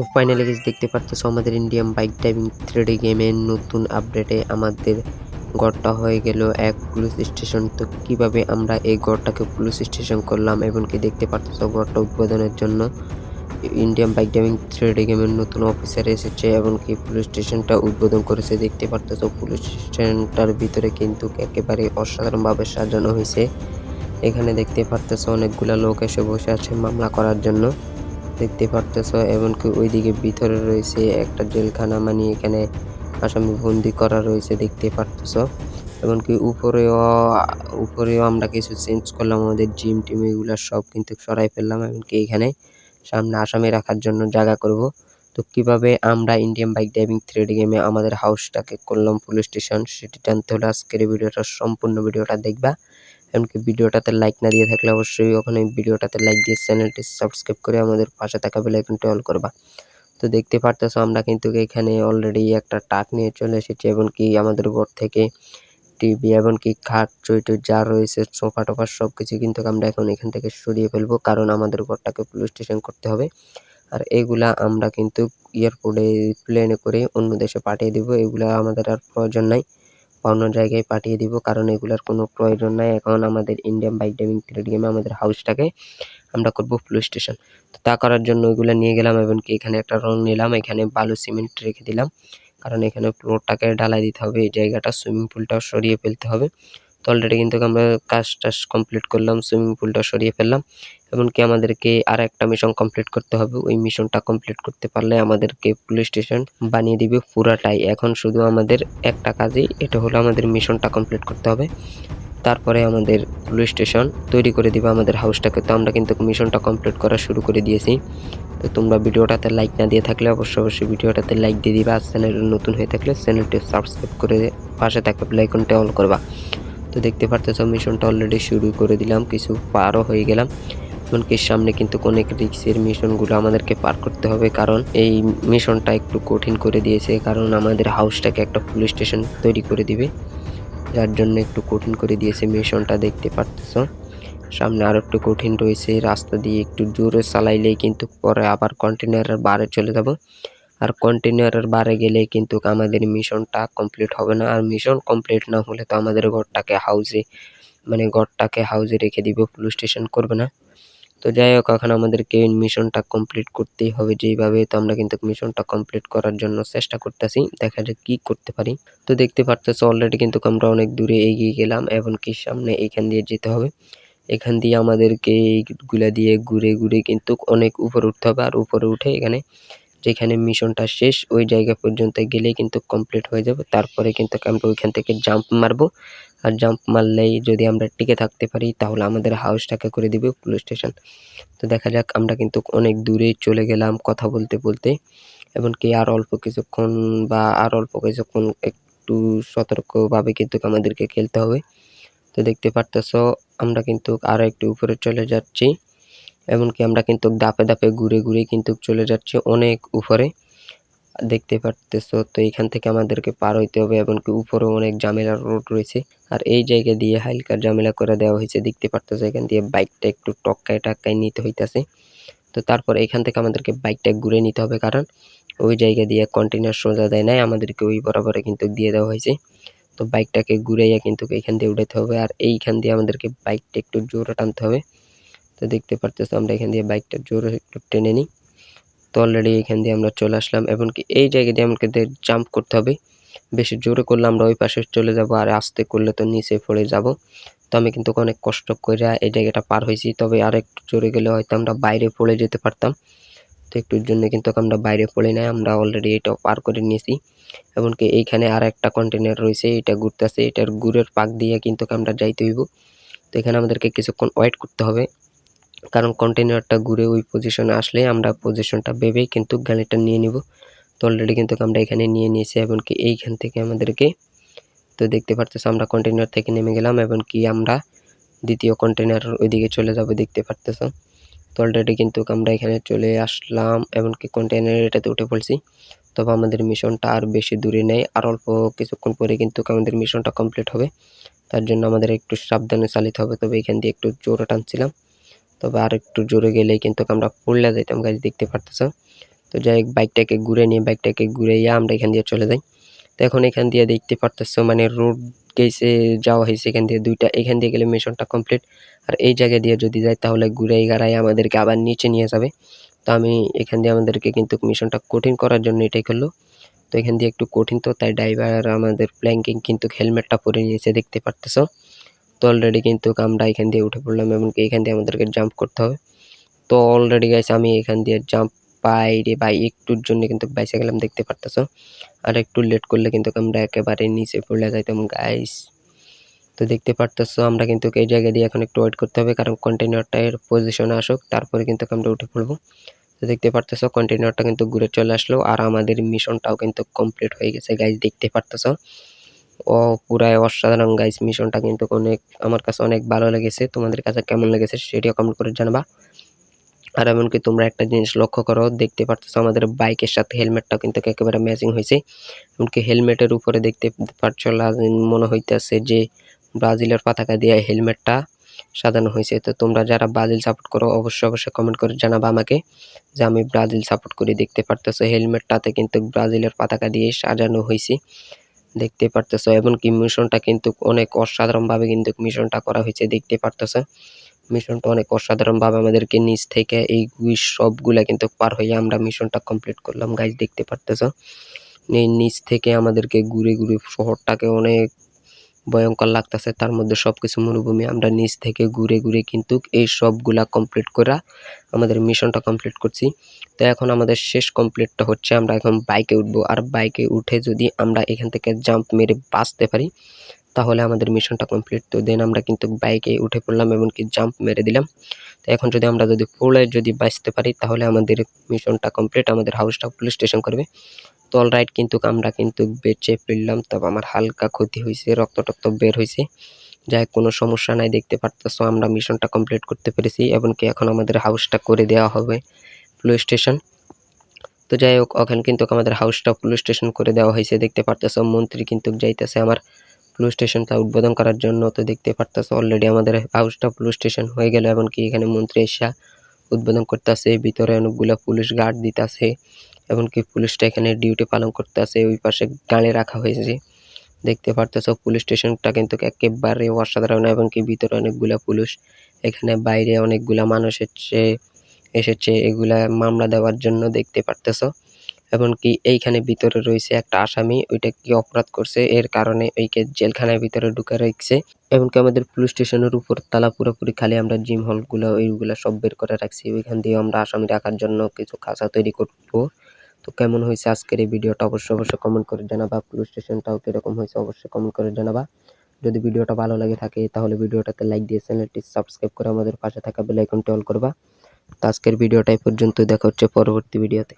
তো ফাইনালি গেছে দেখতে পারতেছো আমাদের ইন্ডিয়ান বাইক ড্রাইভিং থ্রিডি গেমের নতুন আপডেটে আমাদের গড়টা হয়ে গেল এক পুলিশ স্টেশন তো কীভাবে আমরা এই গড়টাকে পুলিশ স্টেশন করলাম এবং কি দেখতে পারতেছো গড়টা উদ্বোধনের জন্য। ইন্ডিয়ান বাইক ড্রাইভিং থ্রিডি গেমের নতুন অফিসার এসেছে এবং কি পুলিশ স্টেশনটা উদ্বোধন করেছে। দেখতে পারতেছো পুলিশ স্টেশনটার ভিতরে কিন্তু একেবারে অসাধারণভাবে সাজানো হয়েছে। এখানে দেখতে পারতেছো অনেকগুলা লোক এসে বসে আছে মামলা করার জন্য। দেখতে পারতেছো, এমনকি ওইদিকে ভিতরে রয়েছে একটা জেলখানা মানে এখানে আসামি বন্দি করা রয়েছে দেখতে পারতেছো। এমনকি উপরেও উপরেও আমরা কিছু চেঞ্জ করলাম, আমাদের জিম টিম এগুলো সব কিন্তু সরাই ফেললাম, এমনকি এখানে সামনে আসামি রাখার জন্য জায়গা করব। তো কীভাবে আমরা ইন্ডিয়ান বাইক ড্রাইভিং থ্রিডি গেমে আমাদের হাউসটাকে করলাম পুলিশ স্টেশন সেটি জানতে হলে আজকের ভিডিওটা, সম্পূর্ণ ভিডিওটা দেখবা। এমনকি ভিডিওটাতে লাইক না দিয়ে থাকলে অবশ্যই ওখানে ভিডিওটাতে লাইক দিয়ে চ্যানেলটি সাবস্ক্রাইব করে আমাদের পাশে থাকা বেল আইকনটি অল করবা। তো দেখতে পারতেছো আমরা কিন্তু এখানে অলরেডি একটা টাক নিয়ে চলে এসেছি এমনকি আমাদের ঘর থেকে টিভি এমনকি খাট চইটই যা রয়েছে, সোফা টোফা সব কিছু কিন্তু আমরা এখন এখান থেকে সরিয়ে ফেলব কারণ আমাদের ঘরটাকে পুলিশ স্টেশন করতে হবে। আর এগুলা আমরা কিন্তু এয়ারপোর্টে প্লেনে করে অন্য দেশে পাঠিয়ে দেবো, এগুলা আমাদের আর প্রয়োজন নাই। অন্য জায়গায় পাঠিয়ে দিব, কারণ এগুলার কোনো প্রয়োজন নাই। এখন আমাদের ইন্ডিয়ান বাইক ড্রাইভিং থ্রিড গেমে আমাদের হাউসটাকে আমরা করব পুলিশ স্টেশন তো তা করার জন্য ওইগুলো নিয়ে গেলাম এবং কি এখানে একটা রং নিলাম, এখানে বালু সিমেন্ট রেখে দিলাম। কারণ এখানে ফ্লোরটাকে ঢালাই দিতে হবে, এই জায়গাটা সুইমিং পুলটাও সরিয়ে ফেলতে হবে। তো অলরেডি কিন্তু আমরা কাজ টাজ কমপ্লিট করলাম সুইমিং পুলটা সরিয়ে ফেললাম। এমনকি আমাদেরকে আর একটা মিশন কমপ্লিট করতে হবে। ওই মিশনটা কমপ্লিট করতে পারলে আমাদেরকে পুলিশ স্টেশন বানিয়ে দিবে পুরাটাই। এখন শুধু আমাদের একটা কাজই, এটা হলো আমাদের মিশনটা কমপ্লিট করতে হবে। তারপরে আমাদের পুলিশ স্টেশন তৈরি করে দিবে আমাদের হাউসটাকে তো আমরা কিন্তু মিশনটা কমপ্লিট করা শুরু করে দিয়েছি। তো তোমরা ভিডিওটাতে লাইক না দিয়ে থাকলে অবশ্যই অবশ্যই ভিডিওটাতে লাইক দিয়ে দিবা। আর চ্যানেল নতুন হয়ে থাকলে চ্যানেলটি সাবস্ক্রাইব করে পাশে থাকা বেলাইকনটা অন করবা। তো দেখতে পারতেছো, মিশনটা অলরেডি শুরু করে দিলাম, কিছু পারও হয়ে গেলাম। এমনকি সামনে কিন্তু অনেক রিক্সের মিশনগুলো আমাদেরকে পার করতে হবে, কারণ এই মিশনটা একটু কঠিন করে দিয়েছে, কারণ আমাদের হাউসটাকে একটা পুলিশ স্টেশন তৈরি করে দিবে। যার জন্য একটু কঠিন করে দিয়েছে মিশনটা, দেখতে পারতেছ। সামনে আরও একটু কঠিন রয়েছে, রাস্তা দিয়ে একটু জোরে চালাইলেই কিন্তু পরে আবার কন্টেনারের বারে চলে যাব। আর কন্টেনারের বারে গেলে কিন্তু আমাদের মিশনটা কমপ্লিট হবে না। আর মিশন কমপ্লিট না হলে তো আমাদের ঘরটাকে হাউসে মানে ঘরটাকে হাউসে রেখে দিব পুলিশ স্টেশন করবে না। তো যাই হোক, এখন আমাদেরকে মিশনটা কমপ্লিট করতেই হবে। যেইভাবে তো আমরা কিন্তু মিশনটা কমপ্লিট করার জন্য চেষ্টা করতেছি, দেখা যাক কি করতে পারি। তো দেখতে পারতেছো অলরেডি কিন্তু আমরা অনেক দূরে এগিয়ে গেলাম এবং এমনকি সামনে এখান দিয়ে যেতে হবে। এখান দিয়ে আমাদেরকে এইগুলা দিয়ে ঘুরে ঘুরে কিন্তু অনেক উপরে উঠতে হবে, আর উপরে উঠে এখানে যেখানে মিশনটা শেষ, ওই জায়গা পর্যন্ত গেলেই কিন্তু কমপ্লিট হয়ে যাবে। তারপরে কিন্তু আমরা ওইখান থেকে জাম্প মারবো। আর জাম্প মারলেই যদি আমরা টিকে থাকতে পারি, তাহলে আমাদের হাউসটাকে করে দিবে পুলিশ স্টেশন তো দেখা যাক, আমরা কিন্তু অনেক দূরে চলে গেলাম কথা বলতে বলতে। এমনকি আর অল্প কিছুক্ষণ বা আর অল্প কিছুক্ষণ একটু সতর্কভাবে কিন্তু আমাদেরকে খেলতে হবে। তো দেখতে পারতেছ, আমরা কিন্তু আরও একটু উপরে চলে যাচ্ছি। এমনকি আমরা কিন্তু দাপে দাপে ঘুরে ঘুরে কিন্তু চলে যাচ্ছি অনেক উপরে। দেখতে পারতেছো, তো এখান থেকে আমাদেরকে পার হইতে হবে, এমনকি উপরে অনেক জামেলার রোড রয়েছে। আর এই জায়গা দিয়ে হালকা জামেলা করে দেওয়া হয়েছে, দেখতে পারতেছো এখান দিয়ে বাইকটা একটু টক্কায় টাক্কায় নিতে হইতাছে। তো তারপর এখান থেকে আমাদেরকে বাইকটা ঘুরে নিতে হবে, কারণ ওই জায়গা দিয়ে কন্টেনার সোজা দেয় নাই, আমাদেরকে ওই বরাবরে কিন্তু দিয়ে দেওয়া হয়েছে। তো বাইকটাকে ঘুরাইয়া কিন্তু এখান দিয়ে উঠাতে হবে, আর এইখান দিয়ে আমাদেরকে বাইকটা একটু জোরে টানতে হবে। তো দেখতে পারতেছো আমরা এখান দিয়ে বাইকটা জোরে একটু টেনে নিই। তো অলরেডি এখান দিয়ে আমরা চলে আসলাম, এমনকি এই জায়গা দিয়ে আমাকে জাম্প করতে হবে। বেশি জোরে করলে আমরা ওই পাশে চলে যাব, আর আস্তে করলে তো নিচে পড়ে যাব। তো আমি কিন্তু অনেক কষ্ট করে এই জায়গাটা পার হয়েছি, তবে আর একটু জোরে গেলে হয়তো আমরা বাইরে পড়ে যেতে পারতাম। তো একটুর জন্য কিন্তু আমরা বাইরে পড়ে নাই, আমরা অলরেডি এটা পার করে নিয়েছি। এমনকি এইখানে আর একটা কন্টেনার রয়েছে, এটা ঘুরতেছে, এটার গুড়ের পাক দিয়ে কিন্তু আমরা যাইতে হইব। তো এখানে আমাদেরকে কিছুক্ষণ ওয়েট করতে হবে। কারণ কন্টেনারটা ঘুরে ওই পজিশনে আসলে আমরা পজিশনটা ভেবেই কিন্তু গাড়িটা নিয়ে নিব। তো অলরেডি কিন্তু আমরা এখানে নিয়ে নিয়েছি এবং কি এইখান থেকে আমাদেরকে তো দেখতে পারতেছো আমরা কন্টেনার থেকে নেমে গেলাম এবং কি আমরা দ্বিতীয় কন্টেনার ওইদিকে চলে যাব দেখতে পারতেছো। তো অলরেডি কিন্তু আমরা এখানে চলে আসলাম, এমনকি কন্টেনার এটাতে উঠে পড়ছি। তবে আমাদের মিশনটা আর বেশি দূরে নেই, আর অল্প কিছুক্ষণ পরে কিন্তু আমাদের মিশনটা কমপ্লিট হবে। তার জন্য আমাদের একটু সাবধানে চালিতে হবে, তবে এখান দিয়ে একটু জোরে টানছিলাম। তবে আর একটু জোরে গেলেই কিন্তু আমরা পড়লে যাইতাম গাছ দেখতে পারতেছ? তো যাই হোক বাইকটাকে ঘুরে নিয়ে বাইকটাকে ঘুরাইয়া আমরা এখান দিয়ে চলে যাই। তো এখন এখান দিয়ে দেখতে পারতেছ মানে রোড গেছে, যাওয়া হয়েছে এখান দিয়ে দুইটা, এখান দিয়ে গেলে মিশনটা কমপ্লিট আর এই জায়গা দিয়ে যদি যাই, তাহলে ঘুরাই গাড়াই আমাদেরকে আবার নিচে নিয়ে যাবে। তো আমি এখান দিয়ে আমাদেরকে কিন্তু মিশনটা কঠিন করার জন্য এটাই করল। তো এখান দিয়ে একটু কঠিন তো, তাই ড্রাইভার আমাদের প্ল্যাঙ্কিং কিন্তু হেলমেটটা পরে নিয়েছে, দেখতে পারতেছো? তো অলরেডি কিন্তু আমরা এখান দিয়ে উঠে পড়লাম এমনকি এখান দিয়ে আমাদেরকে জাম্প করতে হবে। তো অলরেডি গাইস আমি এখান দিয়ে জাম্প পাই রে ভাই, একটুর জন্য কিন্তু বাইসে গেলাম, দেখতে পারতেছো? আর একটু লেট করলে কিন্তু আমরা একেবারে নিচে পড়লে যাইতাম গাইস তো দেখতে পারতেছো, আমরা কিন্তু এই জায়গা দিয়ে এখন একটু ওয়েট করতে হবে, কারণ কন্টেনারটা এর পজিশনে আসুক, তারপরে কিন্তু আমরা উঠে পড়ব। তো দেখতে পারতেছো কন্টেনারটা কিন্তু ঘুরে চলে আসলো, আর আমাদের মিশনটাও কিন্তু কমপ্লিট হয়ে গেছে গাইজ দেখতে পারতেছো? ও পুরাই অসাধারণ গাইস মিশনটা কিন্তু অনেক, আমার কাছে অনেক ভালো লেগেছে। তোমাদের কাছে কেমন লেগেছে সেটিও কমেন্ট করে জানাবা। আর এমনকি তোমরা একটা জিনিস লক্ষ্য করো, দেখতে পারতেছো আমাদের বাইকের সাথে হেলমেটটাও কিন্তু একেবারে ম্যাচিং হয়েছে। এমনকি হেলমেটের উপরে দেখতে পারছ মনে হইতেছে যে ব্রাজিলের পতাকা দিয়ে হেলমেটটা সাজানো হয়েছে। তো তোমরা যারা ব্রাজিল সাপোর্ট করো, অবশ্যই অবশ্যই কমেন্ট করে জানাবা আমাকে যে আমি ব্রাজিল সাপোর্ট করি দেখতে পারতেছো। হেলমেটটাতে কিন্তু ব্রাজিলের পতাকা দিয়ে সাজানো হয়েছে। দেখতে পারতেছো কি মিশনটা কিন্তু অনেক অসাধারণভাবে কিন্তু মিশনটা করা হয়েছে, দেখতে পারতেছো। মিশনটা অনেক অসাধারণভাবে আমাদেরকে নিচ থেকে এই সবগুলা কিন্তু পার হয়ে আমরা মিশনটা কমপ্লিট করলাম। গাইজ দেখতে পারতেছো? নিচ থেকে আমাদেরকে ঘুরে ঘুরে শহরটাকে অনেক ভয়ঙ্কর লাগতেছে, তার মধ্যে সব কিছু মরুভূমি আমরা নিচ থেকে ঘুরে ঘুরে কিন্তু এই সবগুলা কমপ্লিট করা আমাদের মিশনটা কমপ্লিট করছি। তো এখন আমাদের শেষ কমপ্লিটটা হচ্ছে আমরা এখন বাইকে উঠবো। আর বাইকে উঠে যদি আমরা এখান থেকে জাম্প মেরে বাঁচতে পারি, তাহলে আমাদের মিশনটা কমপ্লিট তো দেন আমরা কিন্তু বাইকে উঠে পড়লাম এমনকি জাম্প মেরে দিলাম। তো এখন যদি আমরা যদি পড়ে যদি বাঁচতে পারি, তাহলে আমাদের মিশনটা কমপ্লিট আমাদের হাউসটা পুলিশ স্টেশন করবে। তো অলরাইট কিন্তু আমরা কিন্তু বেঁচে ফিরলাম, তবে আমার হালকা ক্ষতি হয়েছে রক্ত টক্ত বের হয়েছে যাই কোনো সমস্যা নাই, দেখতে পারতেছো আমরা মিশনটা কমপ্লিট করতে পেরেছি, এমনকি এখন আমাদের হাউসটা করে দেওয়া হবে পুলিশ স্টেশন তো যাই হোক, ওখানে কিন্তু আমাদের হাউসটা পুলিশ স্টেশন করে দেওয়া হয়েছে দেখতে পারতেছো মন্ত্রী কিন্তু যাইতেছে আমার পুলিশ স্টেশনটা উদ্বোধন করার জন্য। তো দেখতে পারতেছো অলরেডি আমাদের হাউসটা পুলিশ স্টেশন হয়ে গেল, এমনকি এখানে মন্ত্রী এসা উদ্বোধন করতেছে, ভিতরে অনেকগুলো পুলিশ গার্ড দিতেছে। এমনকি পুলিশটা এখানে ডিউটি পালন করতেছে ওই পাশে গাড়ি রাখা হয়েছে। দেখতে পারতেছো, পুলিশ স্টেশনটা কিন্তু একেবারে অসাধারণ এমনকি ভিতরে অনেকগুলা পুলিশ, এখানে বাইরে অনেকগুলা মানুষ এসেছে এসেছে, এগুলা মামলা দেওয়ার জন্য দেখতে পারতেছো। এমনকি এইখানে ভিতরে রয়েছে একটা আসামি, ওইটা কি অপরাধ করছে, এর কারণে ওইকে জেলখানার ভিতরে ঢুকে রেখেছে। এমনকি আমাদের পুলিশ স্টেশনের উপর তালা পুরোপুরি খালি, আমরা জিম হলগুলো ওইগুলো সব বের করে রাখছি, ওইখান দিয়ে আমরা আসামি রাখার জন্য কিছু খাঁচা তৈরি করব। তো কেমন হয়েছে আজকের এই ভিডিওটা? অবশ্যই অবশ্যই কমেন্ট করে জানাবা। পুলিশ স্টেশনটাও কীরকম হয়েছে অবশ্যই কমেন্ট করে জানাবা। যদি ভিডিওটা ভালো লাগে থাকে, তাহলে ভিডিওটাতে লাইক দিয়ে চ্যানেলটি সাবস্ক্রাইব করে আমাদের পাশে থাকা বেলাইকনটি অল করবা। তো আজকের ভিডিওটা এই পর্যন্ত দেখা হচ্ছে পরবর্তী ভিডিওতে